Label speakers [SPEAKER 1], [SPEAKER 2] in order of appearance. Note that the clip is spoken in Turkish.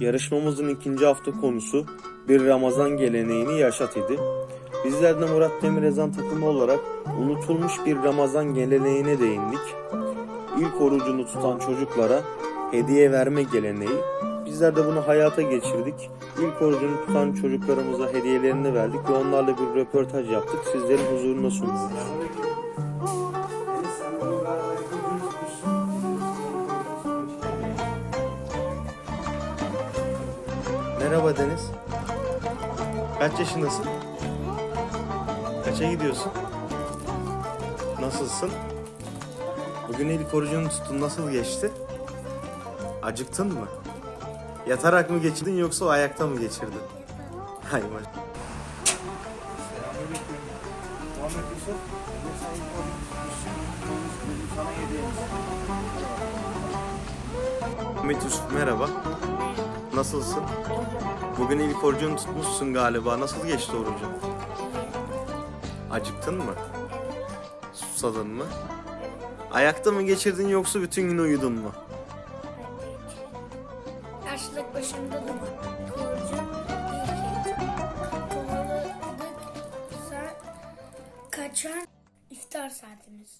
[SPEAKER 1] Yarışmamızın ikinci hafta konusu bir Ramazan geleneğini yaşat idi. Bizler de Murat Demir Ezan takımı olarak unutulmuş bir Ramazan geleneğine değindik. İlk orucunu tutan çocuklara hediye verme geleneği. Bizler de bunu hayata geçirdik. İlk orucunu tutan çocuklarımıza hediyelerini verdik ve onlarla bir röportaj yaptık. Sizlerin huzuruna sunuyoruz. Merhaba Deniz. Kaç yaşındasın? Kaça gidiyorsun? Nasılsın? Bugün ilk orucunu tuttun. Nasıl geçti? Acıktın mı? Yatarak mı geçirdin yoksa ayakta mı geçirdin? Hay
[SPEAKER 2] hediyemiz.
[SPEAKER 1] Ahmet Yusuf merhaba. Nasılsın? Bugün ilk orucunu tutmuşsun galiba. Nasıl geçti orucun? Acıktın mı? Susadın mı? Ayakta mı geçirdin yoksa bütün gün uyudun mu?
[SPEAKER 3] Yaşlılık Kapımalıdık. Sen kaçan iftar saatimiz.